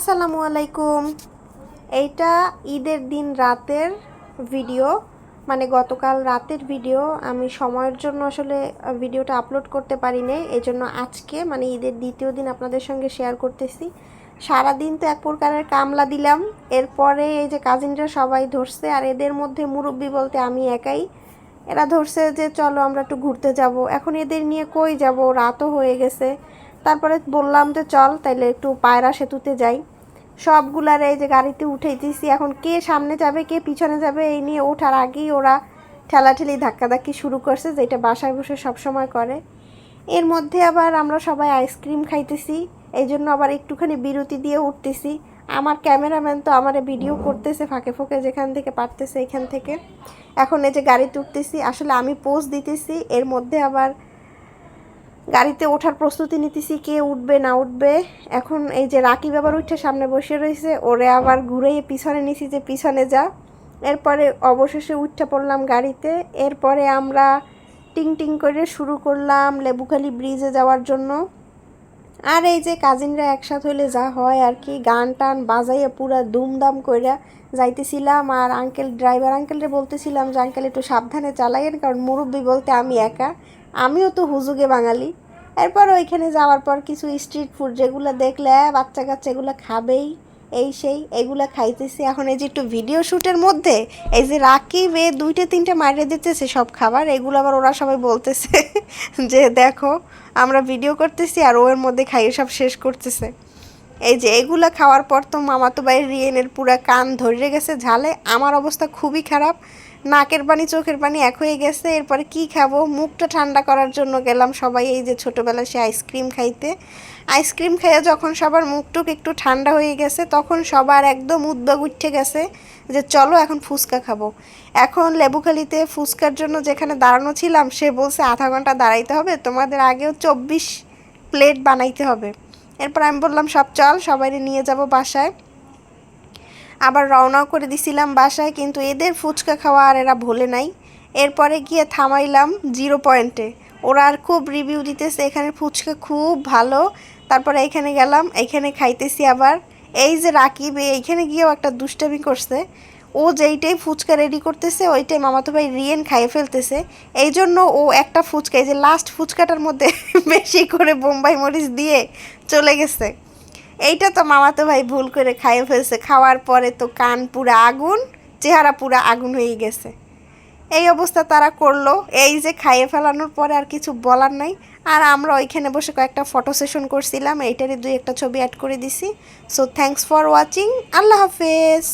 আসসালামু আলাইকুম। এইটা ঈদের দিন রাতের ভিডিও মানে গতকাল রাতের ভিডিও। আমি সময়ের জন্য আসলে ভিডিওটা আপলোড করতে পারিনি এই জন্য আজকে মানে ঈদের দ্বিতীয় দিন আপনাদের সঙ্গে শেয়ার করতেছি। সারাদিন তো এক প্রকারের কামলা দিলাম, এরপরে এই যে কাজিনরা সবাই ধরছে, আর এদের মধ্যে মুরব্বি বলতে আমি একাই। এরা ধরছে যে, চলো আমরা একটু ঘুরতে যাব। এখন এদের নিয়ে কই যাব? রাতও হয়ে গেছে। তারপরে বললাম যে চল, তাইলে একটু পায়রা সেতুতে যাই। সবগুলার এই যে গাড়িতে উঠে উঠাইতেছি এখন কে সামনে যাবে, কে পিছনে যাবে, এই নিয়ে ওঠার আগেই ওরা ঠেলাঠেলি ধাক্কাধাক্কি শুরু করছে, যেটা বাসায় বসে সব সময় করে। এর মধ্যে আবার আমরা সবাই আইসক্রিম খাইতেছি এই জন্য আবার একটুখানি বিরতি দিয়ে উঠতেছি। আমার ক্যামেরাম্যান তো আমার ভিডিও করতেছে ফাঁকে ফোঁকে, যেখান থেকে পারতেছে এখান থেকে। এখন এই যে গাড়িতে উঠতেছি, আসলে আমি পোজ দিতেছি, এর মধ্যে আবার গাড়িতে ওঠার প্রস্তুতি নিতেছি, কে উঠবে, না উঠবে। এখন এই যে রাকিব আবার উঠে সামনে বসে রয়েছে ওরে আবার ঘুরে পিছনে নিছি যে পিছনে যা। এরপরে অবশেষে উঠে পড়লাম গাড়িতে, এরপরে আমরা টিং টিং করে শুরু করলাম লেবুখালি ব্রিজে যাওয়ার জন্য। আর এই যে কাজিনরা একসাথে হইলে যা হয় আর কি গান টান বাজাইয়া পুরা দুমদাম কইরা যাইতেছিলাম। আর আঙ্কেল ড্রাইভার আঙ্কেলরে বলতেছিলাম যে আঙ্কেল একটু সাবধানে চালাইয়েন, কারণ মুরব্বী বলতে আমি একা। আমিও তো হুজুগে বাঙালি। এরপর ওইখানে যাওয়ার পর কিছু স্ট্রিট ফুড যেগুলো দেখলে বাচ্চা কাচ্চা এগুলো খাবেই, এই সেই, এগুলো খাইতেছি। এখন এই যে একটু ভিডিও শ্যুটের মধ্যে, এই যে রাকিব এ দুইটা, তিনটা মারিয়ে দিতেছে সব খাবার, এগুলো আবার ওরা সবাই বলতেছে যে, দেখো, আমরা ভিডিও করতেছি আর ওর মধ্যে খাইয়ে সব শেষ করতেছে। এই যে এগুলো খাওয়ার পর তো মামাতো ভাই রিয়েনের পুরো কান ধরে গেছে ঝালে। আমার অবস্থা খুবই খারাপ। নাকের পানি, চোখের পানি এক হয়ে গেছে। এরপরে কি খাব? মুখটা ঠান্ডা করার জন্য গেলাম সবাই এই যে ছোটোবেলায় সে আইসক্রিম খাইতে। আইসক্রিম খাইয়ে যখন সবার মুখটুক একটু ঠান্ডা হয়ে গেছে, তখন সবার একদম উদ্যোগ উঠে গেছে যে চলো এখন ফুচকা খাব। এখন লেবুখালিতে ফুচকার জন্য যেখানে দাঁড়ানো ছিলাম, সে বলছে, আধা ঘণ্টা দাঁড়াইতে হবে। তোমাদের আগেও চব্বিশ প্লেট বানাইতে হবে। এরপর আমি বললাম, সব চল সবাই নিয়ে যাব বাসায়। আবার রওনাও করে দিছিলাম বাসায়, কিন্তু এদের ফুচকা খাওয়া আর এরা ভোলে নাই। এরপরে গিয়ে থামাইলাম জিরো পয়েন্টে। ওরা আর খুব রিভিউ দিতেছে, এখানে ফুচকা খুব ভালো। তারপরে এখানে গেলাম, এখানে খাইতেছি আবার। এই যে রাকিব এইখানে গিয়েও একটা দুষ্টামি করছে। ও যেইটাই ফুচকা রেডি করতেছে ওইটাই মামাতো ভাই রিয়েন খাইয়ে ফেলতেছে। এই জন্য ও একটা ফুচকা, এই যে লাস্ট ফুচকাটার মধ্যে বেশি করে বোম্বাই মরিচ দিয়ে চলে গেছে। এইটা তো মামাতো ভাই ভুল করে খাইয়ে ফেলছে। খাওয়ার পরে তো কান পুরা আগুন, চেহারা পুরা আগুন হয়ে গেছে। এই অবস্থা তারা করল। এই যে খাইয়ে ফেলানোর পরে আর কিছু বলার নাই। আর আমরা ওইখানে বসে কয়েকটা ফটো সেশন করছিলাম। এইটারই দুই একটা ছবি অ্যাড করে দিছি। সো থ্যাংকস ফর ওয়াচিং আল্লাহ হাফেজ।